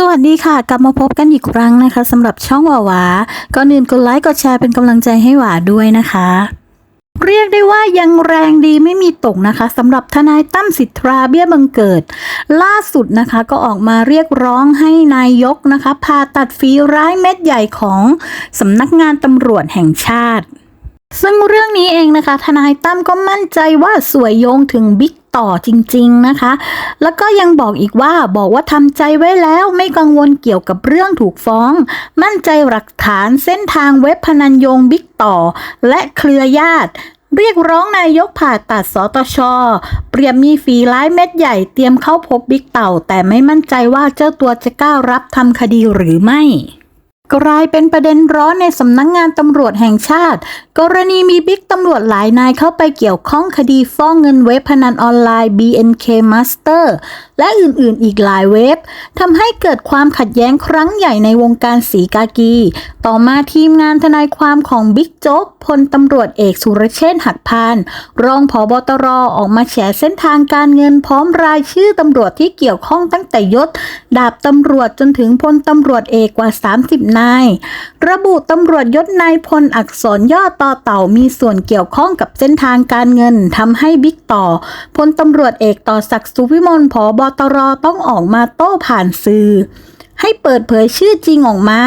สวัสดีค่ะ กลับมาพบกันอีกครั้งนะคะสำหรับช่องหวาวาก่อนอื่นกดไลค์กดแชร์เป็นกำลังใจให้หวาด้วยนะคะ เรียกได้ว่ายังแรงดีไม่มีตกนะคะสำหรับทนายตั้มสิทธาเบี้ยบังเกิด ล่าสุดนะคะก็ออกมาเรียกร้องให้นายกนะคะผ่าตัดฝีร้ายเม็ดใหญ่ของสำนักงานตำรวจแห่งชาติ ซึ่งเรื่องนี้เองนะคะ ทนายตั้มก็มั่นใจว่าสวยโยงถึงบิ๊ก ต่อจริง ๆนะคะ แล้วก็ยังบอกอีกว่าบอกว่าทำใจไว้แล้วไม่กังวลเกี่ยวกับเรื่องถูกฟ้อง มั่นใจหลักฐานเส้นทางเว็บพนันโยงบิ๊กต่อ และเครือญาติเรียกร้องนายกผ่าตัดสตช เปรียบมีฝีร้ายเม็ดใหญ่เตรียมเข้าพบบิ๊กเต่า แต่ไม่มั่นใจว่าเจ้าตัวจะกล้ารับทำคดีหรือไม่ กลายเป็นประเด็นร้อนในสำนักงงานตำรวจแห่งชาติ กรณีมีบิ๊กตำรวจหลายนายเข้าไปเกี่ยวข้องคดีฟ้องเงินเว็บพนันออนไลน์ BNK Master และอื่นๆอีกหลายเว็บทำให้เกิดความขัดแย้งครั้งใหญ่ในวงการสีกากี ต่อมาทีมงานทนายความของบิ๊กโจ๊กพลตำรวจเอกสุรเชษฐ์หักพานรองผอบตรออกมาแฉเส้นทางการเงินพร้อมรายชื่อตำรวจที่เกี่ยวข้องตั้งแต่ยศ ดาบตำรวจจนถึงพลตำรวจเอกกว่า 30นาย ระบุตำรวจยศนายพลอักษรย่อต่อเต่ามีส่วนเกี่ยวข้องกับเส้นทางการเงินทำให้บิ๊กต่อพลตำรวจเอกต่อศักดิ์สุวิมลผอบตรต้องออกมาโต้ผ่านสื่อ ให้เปิดเผยชื่อจริงออกมา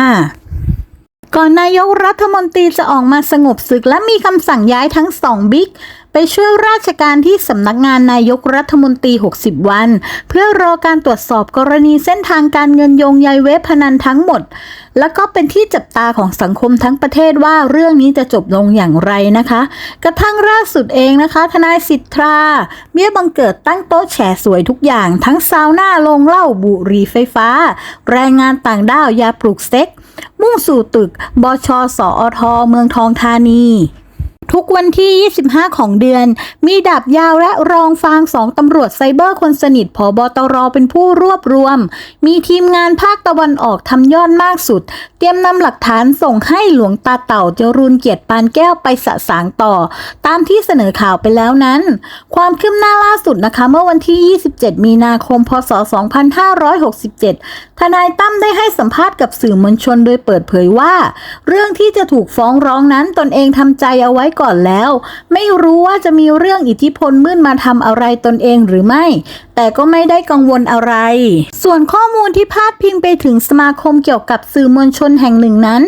ก่อนนายกรัฐมนตรีจะออกมาสงบศึกและมีคำสั่งย้ายทั้งสองบิ๊ก ไปช่วยราชการที่สำนักงานนายกรัฐมนตรี 60 วัน เพื่อรอการตรวจสอบกรณีเส้นทางการเงินโยงใยเว็บพนันทั้งหมด แล้วก็เป็นที่จับตาของสังคมทั้งประเทศว่าเรื่องนี้จะจบลงอย่างไรนะคะ กระทั่งล่าสุดเองนะคะ ทนายสิทธาเบี้ยบังเกิดตั้งโต๊ะแฉสวยทุกอย่าง ทั้งซาวน่าลงเหล้าบุหรี่ไฟฟ้า แรงงานต่างด้าวยาปลูกเซ็ก มุ่งสู่ตึกบชสอทเมืองทองธานี ทุกวันที่ 25 ของเดือน มีดาบยาวและรองฟางสองตำรวจไซเบอร์คนสนิทผอบตรเป็นผู้รวบรวม มีทีมงานภาคตะวันออกทำยอดมากสุด เตรียมนำหลักฐานส่งให้หลวงตาเต่าจรูนเกียรติปานแก้วไปสะสางต่อ ตามที่เสนอข่าวไปแล้วนั้น ความคืบหน้าล่าสุดนะคะ เมื่อวันที่ 27 มีนาคม พศ 2567 ทนายตั้มได้ให้สัมภาษณ์กับสื่อมวลชนโดยเปิดเผยว่า เรื่องที่จะถูกฟ้องร้องนั้นตนเองทำใจเอาไว้ก่อนแล้ว ไม่รู้ว่าจะมีเรื่องอิทธิพลมืดมาทำอะไรตนเองหรือไม่ แต่ก็ไม่ได้กังวลอะไร ส่วนข้อมูลที่พาดพิงไปถึงสมาคมเกี่ยวกับสื่อมวลชนแห่งหนึ่งนั้น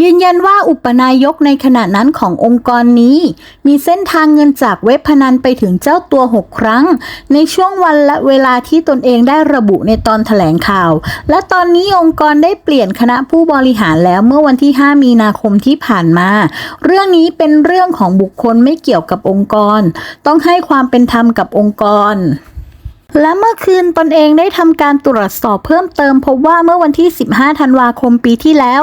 ยืนยันว่าอุปนายกในขณะนั้นขององค์กรนี้ มีเส้นทางเงินจากเว็บพนันไปถึงเจ้าตัว 6 ครั้ง ในช่วงวันและเวลาที่ตนเองได้ระบุในตอนแถลงข่าว และตอนนี้องค์กรได้เปลี่ยนคณะผู้บริหารแล้วเมื่อวันที่ 5 มีนาคมที่ผ่านมา เรื่องนี้เป็นเรื่องของบุคคลไม่เกี่ยวกับองค์กร ต้องให้ความเป็นธรรมกับองค์กร และเมื่อคืนตนเองได้ทำการตรวจสอบเพิ่มเติมพบว่าเมื่อวันที่ 15 ธันวาคมปีที่แล้ว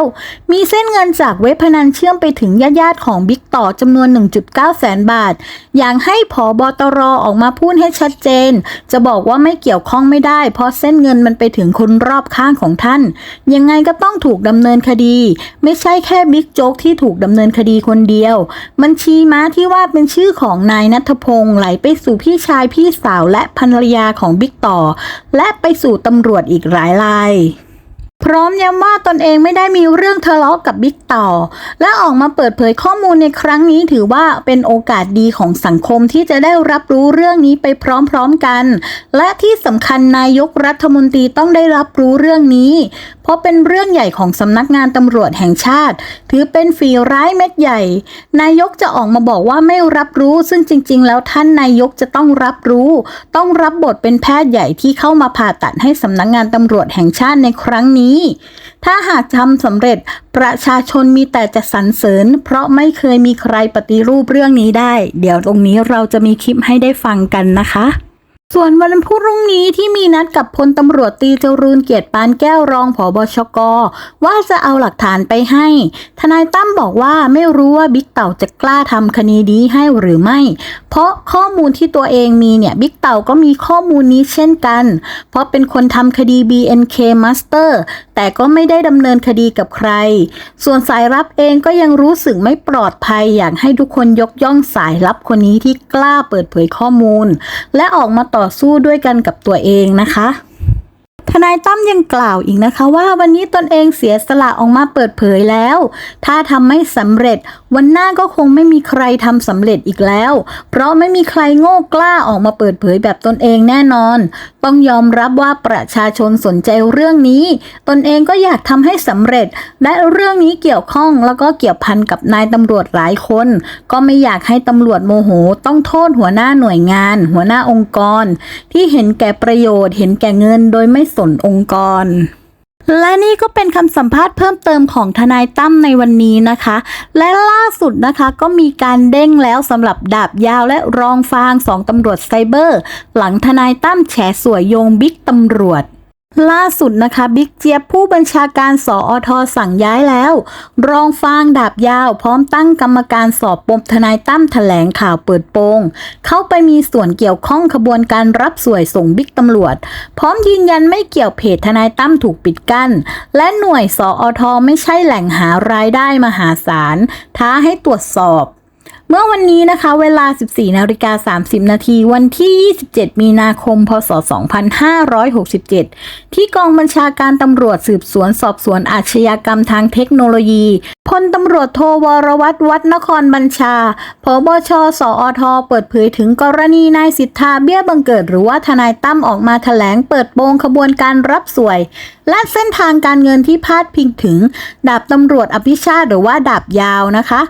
มีเส้นเงินจากเว็บพนันเชื่อมไปถึงญาติๆของบิ๊กต่อจำนวน 1.9 แสนบาท อย่างให้ผอบตรออกมาพูดให้ชัดเจน จะบอกว่าไม่เกี่ยวข้องไม่ได้ เพราะเส้นเงินมันไปถึงคนรอบข้างของท่าน ยังไงก็ต้องถูกดำเนินคดี ไม่ใช่แค่บิ๊กโจ๊กที่ถูกดำเนินคดีคนเดียว บัญชีม้าที่ว่าเป็นชื่อของนายนัทพงศ์ไหลไปสู่พี่ชายพี่สาวและภรรยาของบิ๊กต่อ และไปสู่ตำรวจอีกหลายราย พร้อมย้ำว่าตนเองไม่ได้มีเรื่องทะเลาะกับบิ๊กต่อ และออกมาเปิดเผยข้อมูลในครั้งนี้ถือว่าเป็นโอกาสดีของสังคมที่จะได้รับรู้เรื่องนี้ไปพร้อมๆกัน และที่สำคัญนายกรัฐมนตรีต้องได้รับรู้เรื่องนี้ เพราะเป็นเรื่องใหญ่ของสำนักงานตำรวจแห่งชาติ ถือเป็นฝีร้ายเม็ดใหญ่ นายกจะออกมาบอกว่าไม่รับรู้ซึ่งจริง ๆ แล้วท่านนายกจะต้องรับรู้ ต้องรับบทเป็นแพทย์ใหญ่ที่เข้ามาผ่าตัดให้สำนักงานตำรวจแห่งชาติในครั้งนี้ถ้าหากทำสำเร็จประชาชนมีแต่จะสรรเสริญ เพราะไม่เคยมีใครปฏิรูปเรื่องนี้ได้ เดี๋ยวตรงนี้เราจะมีคลิปให้ได้ฟังกันนะคะ ส่วนวันพรุ่งนี้ที่มีนัดกับพลตำรวจตีจรูนเกียรติปานแก้วรองผบชก ว่าจะเอาหลักฐานไปให้ ทนายตั้มบอกว่าไม่รู้ว่าบิ๊กเต่าจะกล้าทำคดีนี้ให้หรือไม่ เพราะข้อมูลที่ตัวเองมีเนี่ยบิ๊กเต่าก็มีข้อมูลนี้เช่นกัน เพราะเป็นคนทำคดี BNK Master แต่ก็ไม่ได้ดำเนินคดีกับใคร ส่วนสายรับเองก็ยังรู้สึกไม่ปลอดภัยอยากให้ทุกคนยกย่องสายลับคนนี้ที่กล้าเปิดเผยข้อมูล และออกมาต่อสู้ด้วยกันกับตัวเองนะคะทนายตั้มยังกล่าวอีกนะคะว่าวันนี้ตนเองเสียสละออกมาเปิดเผยแล้ว ถ้าทำไม่สำเร็จ วันหน้าก็คงไม่มีใครทำสำเร็จอีกแล้ว เพราะไม่มีใครโง่กล้าออกมาเปิดเผยแบบตนเองแน่นอน ต้องยอมรับว่าประชาชนสนใจเรื่องนี้ ตนเองก็อยากทำให้สำเร็จ และเรื่องนี้เกี่ยวข้องแล้วก็เกี่ยวพันกับนายตำรวจหลายคน ก็ไม่อยากให้ตำรวจโมโห ต้องโทษหัวหน้าหน่วยงาน หัวหน้าองค์กร ที่เห็นแก่ประโยชน์ เห็นแก่เงินโดยไม่สนองค์กร และนี่ก็เป็นคำสัมภาษณ์เพิ่มเติมของทนายตั้มในวันนี้นะคะ และล่าสุดนะคะก็มีการเด้งแล้วสำหรับดาบยาวและรองฟางสองตำรวจไซเบอร์ หลังทนายตั้มแฉสวยโยงบิ๊กตำรวจ ล่าสุดนะคะบิ๊กเจี๊ยบผู้บัญชาการสออทสั่งย้ายแล้ว รองฟางดาบยาว พร้อมตั้งกรรมการสอบปมทนายตั้มแถลงข่าวเปิดโปง เข้าไปมีส่วนเกี่ยวข้องขบวนการรับสวยส่งบิ๊กตำรวจ พร้อมยืนยันไม่เกี่ยวเพจทนายตั้มถูกปิดกั้น และหน่วยสออทไม่ใช่แหล่งหารายได้มหาศาลท้าให้ตรวจสอบ เมื่อวันนี้นะคะ เวลา 14 นาฬิกา 30 นาที วันที่ 27 มีนาคม พศ 2567 ที่กองบัญชาการตำรวจสืบสวนสอบสวนอาชญากรรมทางเทคโนโลยี พลตำรวจโทวรวัตรวัดนครบัญชาพบชสอทเปิดเผยถึงกรณีนายสิทธาเบี้ยบังเกิดหรือว่าทนายตั้มออกมาแถลงเปิดโปงขบวนการรับสวย และเส้นทางการเงินที่พาดพิงถึง ดาบตำรวจอภิชาติหรือว่าดาบยาวนะคะ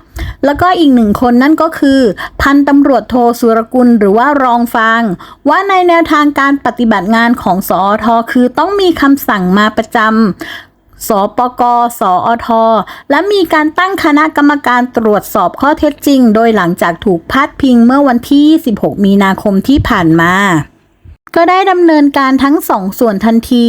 แล้วก็อีกหนึ่งคนนั่นก็คือ พันตำรวจโทสุรกุลหรือว่ารองฟางว่าในแนวทางการปฏิบัติงานของสอทคือต้องมีคำสั่งมาประจำ สปก สอท และมีการตั้งคณะกรรมการตรวจสอบข้อเท็จจริง โดยหลังจากถูกพาดพิงเมื่อวันที่26มีนาคมที่ผ่านมาก็ได้ดำเนินการทั้งสองส่วนทันที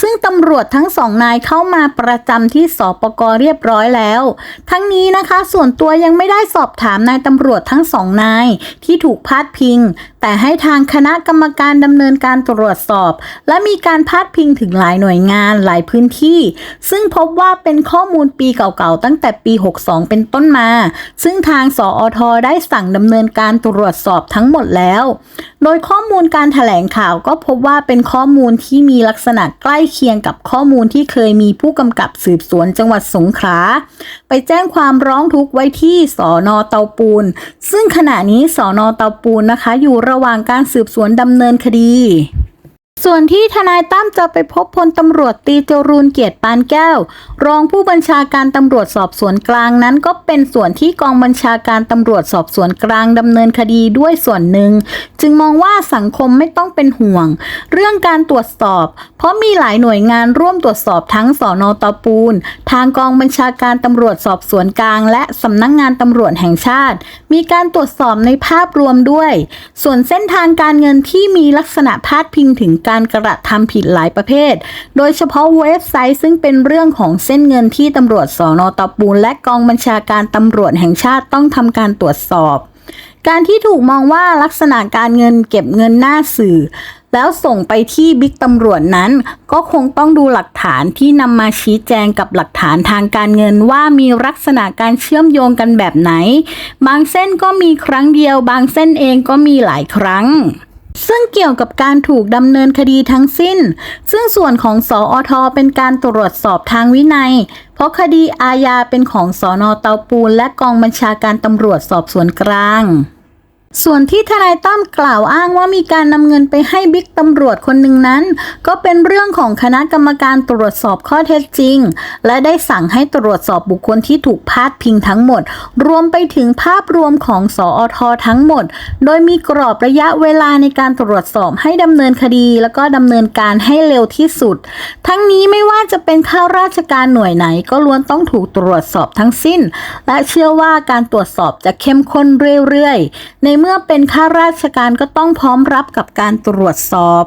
ซึ่งตำรวจทั้งสองนายเข้ามาประจำที่สปกเรียบร้อยแล้ว ทั้งนี้นะคะ ส่วนตัวยังไม่ได้สอบถามนายตำรวจทั้งสองนายที่ถูกพาดพิงแต่ให้ทางคณะกรรมการดำเนินการตรวจสอบ และมีการพาดพิงถึงหลายหน่วยงานหลายพื้นที่ ซึ่งพบว่าเป็นข้อมูลปีเก่าๆตั้งแต่ปี 62 เป็นต้นมา ซึ่งทางสอทอได้สั่งดำเนินการตรวจสอบทั้งหมดแล้ว โดยข้อมูลการถแถลงข่าวก็พบว่าเป็นข้อมูลที่มีลักษณะใกล้เคียงกับข้อมูลที่เคยมีผู้กำกับสืบสวนจังหวัดสงขลาไปแจ้งความร้องทุกข์ไว้ที่สอนอเตาปูน ซึ่งขณะนี้สอนอเตาปูนนะคะอยู่ระหว่างการสืบสวนดำเนินคดี ส่วนที่ทนายตั้มจะไปพบพลตำรวจตีจรูนเกียรติปานแก้ว รองผู้บัญชาการตำรวจสอบสวนกลางนั้น ก็เป็นส่วนที่กองบัญชาการตำรวจสอบสวนกลางดำเนินคดีด้วยส่วนหนึ่ง จึงมองว่าสังคมไม่ต้องเป็นห่วง เรื่องการตรวจสอบ เพราะมีหลายหน่วยงานร่วมตรวจสอบทั้งสอนอตอปูน ทางกองบัญชาการตำรวจสอบสวนกลาง และสำนักงงานตำรวจแห่งชาติ มีการตรวจสอบในภาพรวมด้วย ส่วนเส้นทางการเงินที่มีลักษณะพาดพิงถึงการกระทำผิดหลายประเภท โดยเฉพาะเว็บไซต์ซึ่งเป็นเรื่องของเส้นเงินที่ตำรวจสอนอตอปูน และกองบัญชาการตำรวจแห่งชาติต้องทำการตรวจสอบ การที่ถูกมองว่าลักษณะการเงินเก็บเงินหน้าสื่อ แล้วส่งไปที่บิ๊กตำรวจนั้น ก็คงต้องดูหลักฐานที่นำมาชี้แจงกับหลักฐานทางการเงินว่ามีลักษณะการเชื่อมโยงกันแบบไหน บางเส้นก็มีครั้งเดียว บางเส้นเองก็มีหลายครั้ง ซึ่งเกี่ยวกับการถูกดำเนินคดีทั้งสิ้น ซึ่งส่วนของสออทเป็นการตรวจสอบทางวินัย เพราะคดีอาญาเป็นของสอนอเตาปูนและกองบัญชาการตำรวจสอบสวนกลาง ส่วนที่ทนายตั้มกล่าวอ้างว่ามีการนำเงินไปให้บิ๊กตำรวจคนหนึ่งนั้น ก็เป็นเรื่องของคณะกรรมการตรวจสอบข้อเท็จจริง และได้สั่งให้ตรวจสอบบุคคลที่ถูกพาดพิงทั้งหมด รวมไปถึงภาพรวมของสออททั้งหมด โดยมีกรอบระยะเวลาในการตรวจสอบให้ดำเนินคดี แล้วก็ดำเนินการให้เร็วที่สุด ทั้งนี้ไม่ว่าจะเป็นข้าราชการหน่วยไหน ก็ล้วนต้องถูกตรวจสอบทั้งสิ้น และเชื่อว่าการตรวจสอบจะเข้มข้นเรื่อยๆในเมื่อเป็นข้าราชการก็ต้องพร้อมรับกับการตรวจสอบ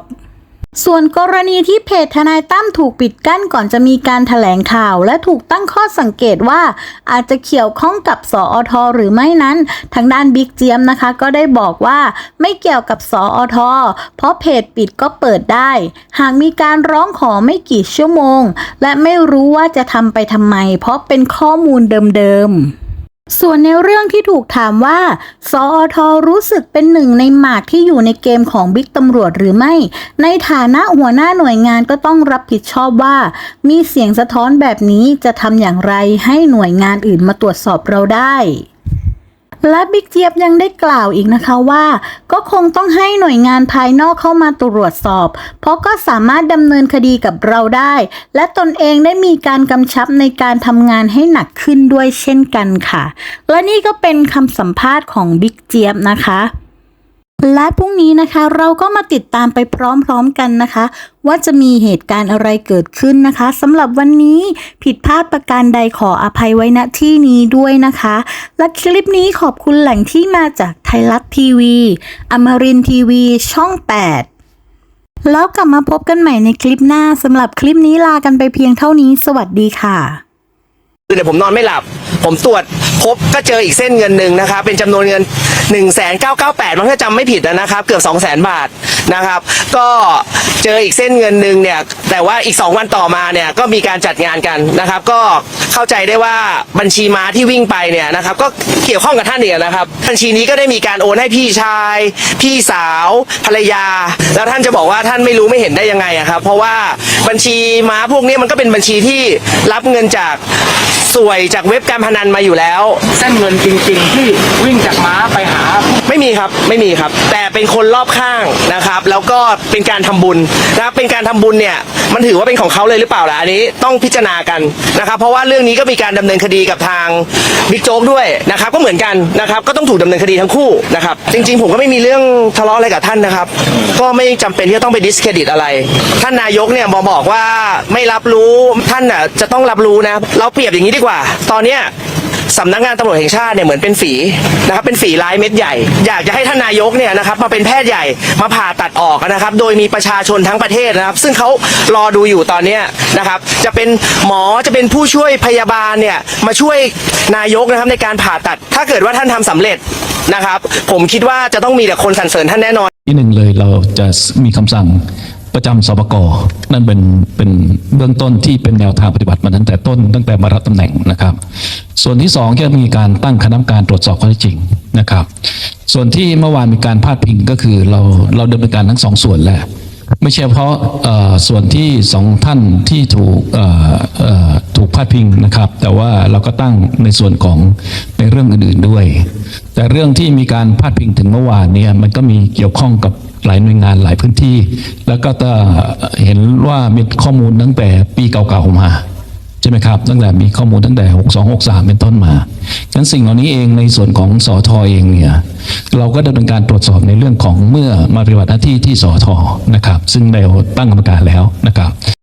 ส่วนกรณีที่เพจทนายตั้มถูกปิดกั้นก่อนจะมีการถแถลงข่าว และถูกตั้งข้อสังเกตว่าอาจจะเกี่ยวข้องกับสออทหรือไม่นั้น ทางด้านบิ๊กเจียมนะคะ ก็ได้บอกว่าไม่เกี่ยวกับสออทเพราะเพจปิดก็เปิดได้ หากมีการร้องขอไม่กี่ชั่วโมง และไม่รู้ว่าจะทำไปทำไม เพราะเป็นข้อมูลเดิมๆ ส่วนในเรื่องที่ถูกถามว่า สอทรู้สึกเป็นหนึ่งในหมากที่อยู่ในเกมของบิ๊กตำรวจหรือไม่ ในฐานะหัวหน้าหน่วยงานก็ต้องรับผิดชอบว่า มีเสียงสะท้อนแบบนี้จะทำอย่างไรให้หน่วยงานอื่นมาตรวจสอบเราได้ และบิ๊กเจี๊ยบยังได้กล่าวอีกนะคะว่า ก็คงต้องให้หน่วยงานภายนอกเข้ามาตรวจสอบ เพราะก็สามารถดำเนินคดีกับเราได้ และตนเองได้มีการกำชับในการทำงานให้หนักขึ้นด้วยเช่นกันค่ะ และนี่ก็เป็นคำสัมภาษณ์ของบิ๊กเจี๊ยบนะคะ และพรุ่งนี้นะคะเราก็มาติดตามไปพร้อมๆกันนะคะ ว่าจะมีเหตุการณ์อะไรเกิดขึ้นนะคะสำหรับวันนี้ผิดพลาดประการใดขออภัยไว้ณที่นี้ด้วยนะคะ และคลิปนี้ขอบคุณแหล่งที่มาจากไทยรัฐทีวี อมรินทีวี ช่อง 8แล้วกลับมาพบกันใหม่ในคลิปหน้าสำหรับคลิปนี้ลากันไปเพียงเท่านี้ สวัสดีค่ะ คือเดี๋ยวผมนอนไม่หลับ ผมตรวจ พบก็เจออีกเส้นเงินหนึ่งนะครับเป็นจำนวนเงิน 1 9 9 8มันถ้าจำไม่ผิดนะครับ เกือบ 2 0 0 0 0 0 บาทนะครับ ก็เจออีกเส้นเงินหนึ่งเนี่ยแต่ว่าอีก 2 วันต่อมาเนี่ยก็มีการจัดงานกันนะครับ ก็เข้าใจได้ว่าบัญชีม้าที่วิ่งไปเนี่ยนะครับก็เกี่ยวข้องกับท่านเนี่ยนะครับ บัญชีนี้ก็ได้มีการโอนให้พี่ชาย พี่สาวภรรยา แล้วท่านจะบอกว่าท่านไม่รู้ไม่เห็นได้ยังไงอะครับ เพราะว่าบัญชีม้าพวกนี้มันก็เป็นบัญชีที่รับเงินจากสวยจากเว็บการพนันมาอยู่แล้วเส้นเงินจริง ๆ ที่วิ่งจากม้าไปหา ไม่มีครับไม่มีครับ แต่เป็นคนรอบข้างนะครับ แล้วก็เป็นการทำบุญนะครับเป็นการทำบุญเนี่ยมันถือว่าเป็นของเขาเลยหรือเปล่าล่ะอันนี้ต้องพิจารณากันนะครับ เพราะว่าเรื่องนี้ก็มีการดำเนินคดีกับทางบิ๊กโจ๊กด้วยนะครับ ก็เหมือนกันนะครับ ก็ต้องถูกดำเนินคดีทั้งคู่นะครับ จริง ๆ ผมก็ไม่มีเรื่องทะเลาะอะไรกับท่านนะครับ ก็ไม่จำเป็นที่จะต้องไปดิสเครดิตอะไร ท่านนายกเนี่ยมาบอกว่าไม่รับรู้ท่านน่ะจะต้องรับรู้นะ เราเปรียบอย่างนี้ดีกว่า ตอนเนี้ย สำนักงานตำรวจแห่งชาติเนี่ยเหมือนเป็นฝีนะครับเป็นฝีร้ายเม็ดใหญ่ อยากจะให้ท่านนายกเนี่ยนะครับมาเป็นแพทย์ใหญ่มาผ่าตัดออกนะครับ โดยมีประชาชนทั้งประเทศนะครับ ซึ่งเขารอดูอยู่ตอนนี้นะครับ จะเป็นหมอจะเป็นผู้ช่วยพยาบาลเนี่ยมาช่วยนายกนะครับในการผ่าตัด ถ้าเกิดว่าท่านทำสำเร็จนะครับ ผมคิดว่าจะต้องมีแต่คนสรรเสริญท่านแน่นอนที่หนึ่งเลยเราจะมีคำสั่ง ประจำสปกนั่นเป็นเป็นเบื้องต้นที่เป็นแนวทางปฏิบัติมาตั้งแต่ต้นตั้งแต่มารับตำแหน่งนะครับ ส่วนที่สองจะมีการตั้งคณะกรรมการตรวจสอบข้อเท็จจริงนะครับ ส่วนที่เมื่อวานมีการพาดพิงก็คือเราเราดำเนินการทั้งสองส่วนแหละไม่ใช่เฉพาะส่วนที่สองท่านที่ถูกถูกพาดพิงนะครับ แต่ว่าเราก็ตั้งในส่วนของในเรื่องอื่นๆด้วย แต่เรื่องที่มีการพาดพิงถึงเมื่อวานเนี่ยมันก็มีเกี่ยวข้องกับ หลายหน่วยงานหลายพื้นที่ แล้วก็จะเห็นว่ามีข้อมูลตั้งแต่ปีเก่าๆมาใช่ไหมครับตั้งแต่มีข้อมูลตั้งแต่ 62 63 เป็นต้นมาฉะนั้นสิ่งเหล่านี้เองในส่วนของสอทอเองเนี่ยเราก็ดำเนินการตรวจสอบในเรื่องของเมื่อมาปฏิบัติหน้าที่ที่สอทอนะครับซึ่งเราตั้งกรรมการแล้วนะครับ